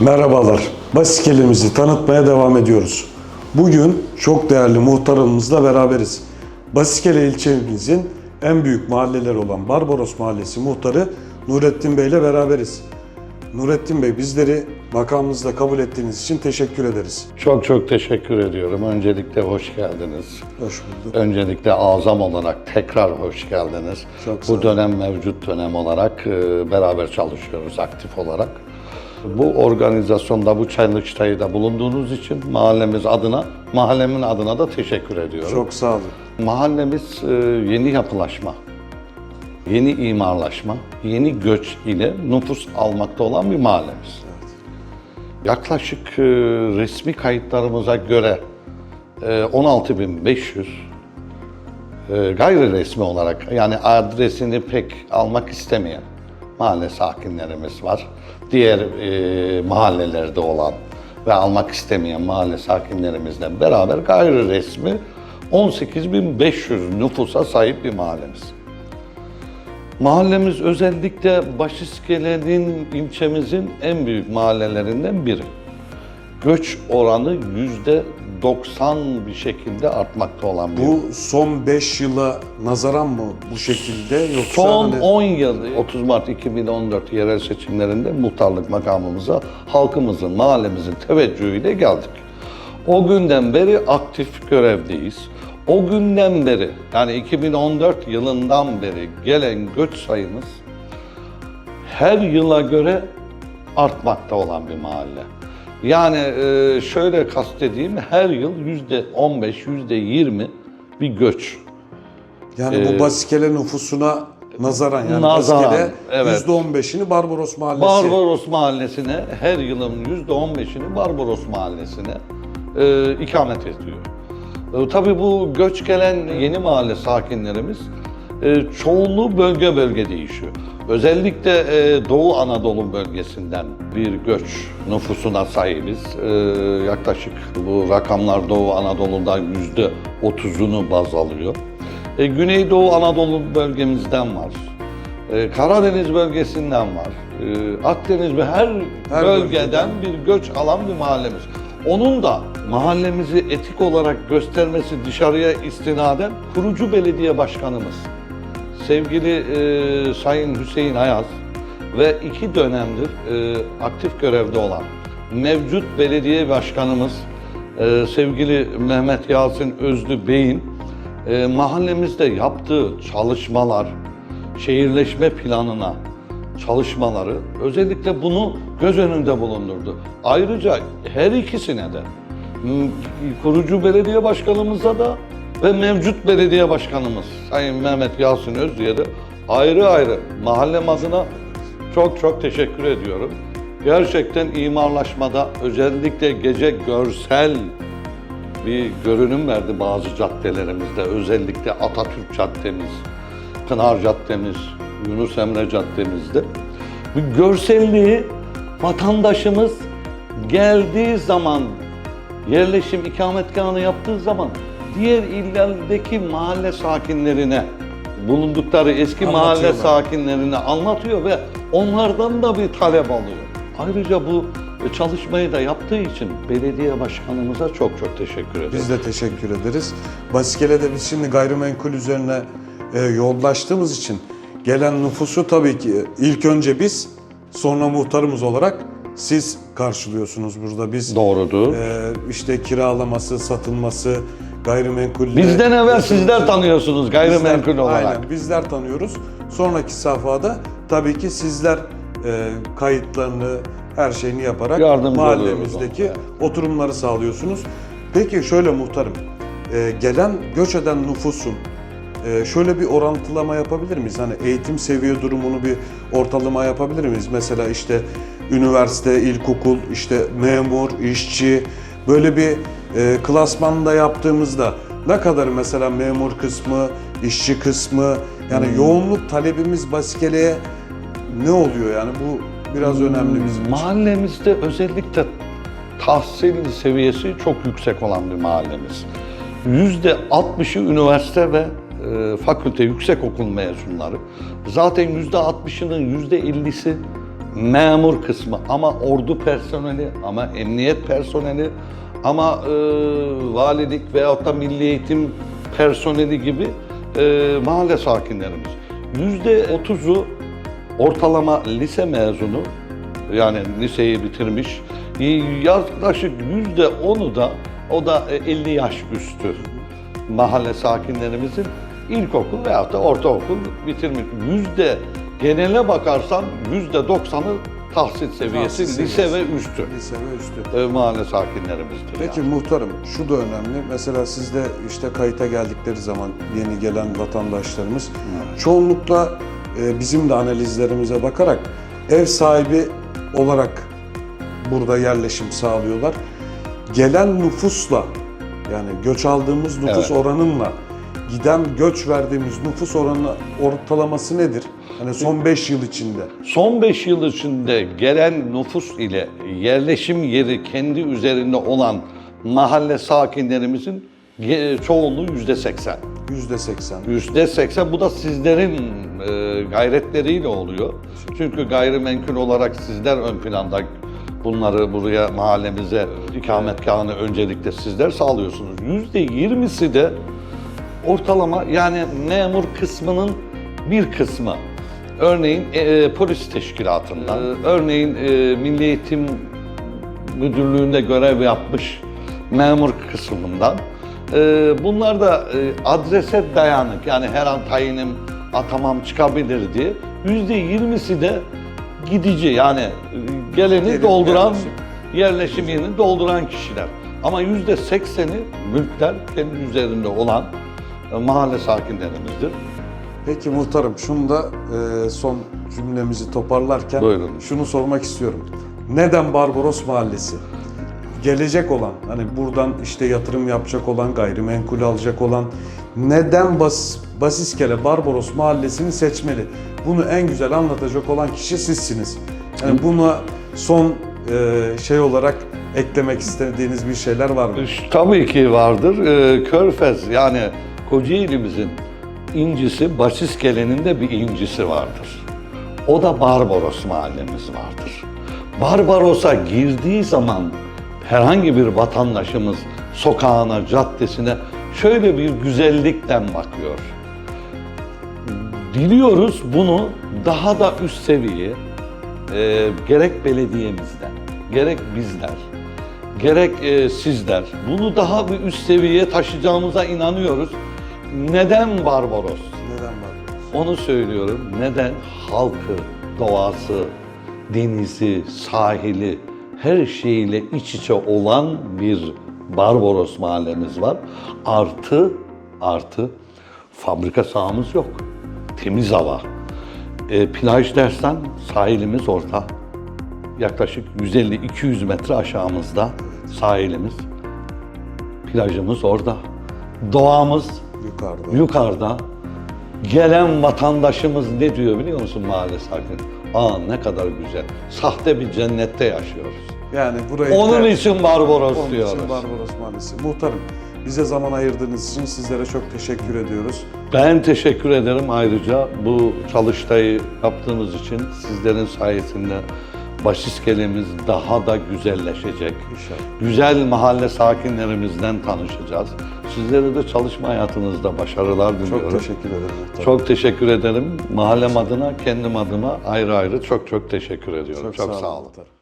Merhabalar. Basikelimizi tanıtmaya devam ediyoruz. Bugün çok değerli muhtarımızla beraberiz. Basikele ilçemizin en büyük mahalleleri olan Barbaros Mahallesi muhtarı Nurettin Bey ile beraberiz. Nurettin Bey bizleri makamınızda kabul ettiğiniz için teşekkür ederiz. Çok çok teşekkür ediyorum. Öncelikle hoş geldiniz. Hoş bulduk. Öncelikle azam olarak tekrar hoş geldiniz. Çok sağ Bu olun. dönem mevcut dönem olarak e, beraber çalışıyoruz aktif olarak. Bu organizasyonda, bu Çaylıçtay'da bulunduğunuz için mahallemiz adına, mahallemin adına da teşekkür ediyorum. Çok sağ olun. Mahallemiz e, yeni yapılaşma, yeni imarlaşma, yeni göç ile nüfus almakta olan bir mahallemiz. Yaklaşık e, resmi kayıtlarımıza göre e, 16.500 e, gayri resmi olarak yani adresini pek almak istemeyen mahalle sakinlerimiz var. Diğer e, mahallelerde olan ve almak istemeyen mahalle sakinlerimizle beraber gayri resmi 18.500 nüfusa sahip bir mahallemiz. Mahallemiz özellikle Başiskele'nin ilçemizin en büyük mahallelerinden biri. Göç oranı yüzde 90 bir şekilde artmakta olan bir Bu son 5 yıla nazaran mı bu şekilde yoksa Son hani- 10 yıl, 30 Mart 2014 yerel seçimlerinde muhtarlık makamımıza halkımızın, mahallemizin teveccühüyle geldik. O günden beri aktif görevdeyiz. O günden beri, yani 2014 yılından beri gelen göç sayımız her yıla göre artmakta olan bir mahalle. Yani e, şöyle kastedeyim, her yıl yüzde 15, yüzde 20 bir göç. Yani bu Basikele nüfusuna nazaran yani Nazaran, Basikele evet. %15'ini Barbaros Mahallesi. Barbaros Mahallesi'ne her yılın yüzde 15'ini Barbaros Mahallesi'ne e, ikamet ediyor. E, tabii bu göç gelen yeni mahalle sakinlerimiz e, çoğunluğu bölge bölge değişiyor. Özellikle e, Doğu Anadolu bölgesinden bir göç nüfusuna sahibiz. E, yaklaşık bu rakamlar Doğu Anadolu'da yüzde 30'unu baz alıyor. E, Güneydoğu Anadolu bölgemizden var. Karadeniz bölgesinden var. Ee, Akdeniz ve her, Her bölgeden bir göç alan bir mahallemiz. Onun da mahallemizi etik olarak göstermesi dışarıya istinaden kurucu belediye başkanımız sevgili e, Sayın Hüseyin Ayaz ve iki dönemdir e, aktif görevde olan mevcut belediye başkanımız e, sevgili Mehmet Yasin Özlü Bey'in e, mahallemizde yaptığı çalışmalar, şehirleşme planına çalışmaları özellikle bunu göz önünde bulundurdu. Ayrıca her ikisine de kurucu belediye başkanımıza da ve mevcut belediye başkanımız Sayın Mehmet Yasin Özlü'ye de ayrı ayrı mahallem adına çok çok teşekkür ediyorum. Gerçekten imarlaşmada özellikle gece görsel bir görünüm verdi bazı caddelerimizde. Özellikle Atatürk Caddemiz, Pınar Caddemiz, Yunus Emre Caddemizde. Bu görselliği vatandaşımız geldiği zaman, yerleşim ikametgahını yaptığı zaman diğer illerdeki mahalle sakinlerine, bulundukları eski mahalle sakinlerine anlatıyor ve onlardan da bir talep alıyor. Ayrıca bu çalışmayı da yaptığı için belediye başkanımıza çok çok teşekkür ederim. Biz de teşekkür ederiz. Basikele'de biz şimdi gayrimenkul üzerine e, yoğunlaştığımız için gelen nüfusu tabii ki ilk önce biz sonra muhtarımız olarak siz karşılıyorsunuz burada. Biz Doğrudur. e, işte kiralaması, satılması, gayrimenkul Bizden evvel sizler tanıyorsunuz gayrimenkul Bizler- olarak. Aynen bizler tanıyoruz. Sonraki safhada tabii ki sizler e, kayıtlarını, her şeyini yaparak Yardımcı mahallemizdeki oturumları sağlıyorsunuz. Peki şöyle muhtarım, e, gelen göç eden nüfusun e, şöyle bir orantılama yapabilir miyiz? Hani eğitim seviye durumunu bir ortalama yapabilir miyiz? Mesela işte üniversite, ilkokul, işte memur, işçi böyle bir e, klasmanda yaptığımızda ne kadar mesela memur kısmı, işçi kısmı yani yoğunluk talebimiz Basikele'ye ne oluyor yani bu biraz önemli bizim için. Mahallemizde özellikle tahsil seviyesi çok yüksek olan bir mahallemiz. Yüzde 60'ı üniversite ve e, fakülte yüksek okul mezunları. Zaten yüzde 60'ının yüzde 50'si memur kısmı ama ordu personeli ama emniyet personeli ama e, valilik veyahut da milli eğitim personeli gibi e, mahalle sakinlerimiz. Yüzde otuzu ortalama lise mezunu yani liseyi bitirmiş. Yaklaşık yüzde onu da o da e, 50 yaş üstü mahalle sakinlerimizin ilkokul veyahut da ortaokul bitirmiş. Yüzde genele bakarsan yüzde doksanı tahsil seviyesi Tahsil lise seviyesi. ve üstü Lise ve üstü. e, mahalle sakinlerimizdir. Peki yani. muhtarım şu da önemli. Mesela sizde işte kayıta geldikleri zaman yeni gelen vatandaşlarımız çoğunlukla e, bizim de analizlerimize bakarak ev sahibi olarak burada yerleşim sağlıyorlar. Gelen nüfusla yani göç aldığımız nüfus Evet. oranınla giden göç verdiğimiz nüfus oranı ortalaması nedir? Hani son 5 yıl içinde. Son 5 yıl içinde gelen nüfus ile yerleşim yeri kendi üzerinde olan mahalle sakinlerimizin çoğunluğu yüzde seksen. Yüzde 80. Yüzde seksen bu da sizlerin e, gayretleriyle oluyor. Çünkü gayrimenkul olarak sizler ön planda bunları buraya mahallemize ikametgahını öncelikle sizler sağlıyorsunuz. Yüzde yirmisi de ortalama yani memur kısmının bir kısmı. Örneğin e, polis teşkilatından, e, örneğin e, Milli Eğitim Müdürlüğü'nde görev yapmış memur kısmından. E, bunlar da e, adrese dayanık yani her an tayinim atamam çıkabilir diye. Yüzde yirmisi de gidici yani e, geleni Gelin, dolduran yerleşim. yerleşim yerini dolduran kişiler. Ama yüzde sekseni mülkler kendi üzerinde olan e, mahalle sakinlerimizdir. Peki muhtarım şunu da e, son cümlemizi toparlarken Buyurun. şunu sormak istiyorum. Neden Barbaros Mahallesi? Gelecek olan, hani buradan işte yatırım yapacak olan, gayrimenkul alacak olan neden Bas, Basiskele Barbaros Mahallesi'ni seçmeli? Bunu en güzel anlatacak olan kişi sizsiniz. Yani buna son e, şey olarak eklemek istediğiniz bir şeyler var mı? Tabii ki vardır. Ee, Körfez yani Kocaeli'mizin incisi Basiskele'nin de bir incisi vardır. O da Barbaros mahallemiz vardır. Barbaros'a girdiği zaman herhangi bir vatandaşımız sokağına, caddesine şöyle bir güzellikten bakıyor. Diliyoruz bunu daha da üst seviye e, gerek belediyemizden, gerek bizler, gerek e, sizler bunu daha bir üst seviyeye taşıyacağımıza inanıyoruz. Neden Barbaros? Neden Barbaros? Onu söylüyorum. Neden halkı, doğası, denizi, sahili her şeyiyle iç içe olan bir Barbaros mahallemiz var. Artı artı fabrika sahamız yok. Temiz hava. E, plaj dersen sahilimiz orta. Yaklaşık 150-200 metre aşağımızda sahilimiz. Plajımız orada. Doğamız Yukarıda. yukarıda gelen vatandaşımız ne diyor biliyor musun mahalle sakin? Aa ne kadar güzel. Sahte bir cennette yaşıyoruz. Yani burayı Onun tercih- için Barbaros Onun diyoruz. için Barbaros Mahallesi. Muhtarım, bize zaman ayırdığınız için sizlere çok teşekkür ediyoruz. Ben teşekkür ederim ayrıca bu çalıştayı yaptığınız için sizlerin sayesinde Başiskelemiz daha da güzelleşecek. İnşallah. Güzel mahalle sakinlerimizden tanışacağız. Sizlere de çalışma hayatınızda başarılar diliyorum. Çok teşekkür ederim muhtarım. Çok teşekkür ederim. Mahallem adına, kendim adıma ayrı ayrı çok çok teşekkür ediyorum. Çok, sağ olun. muhtarım.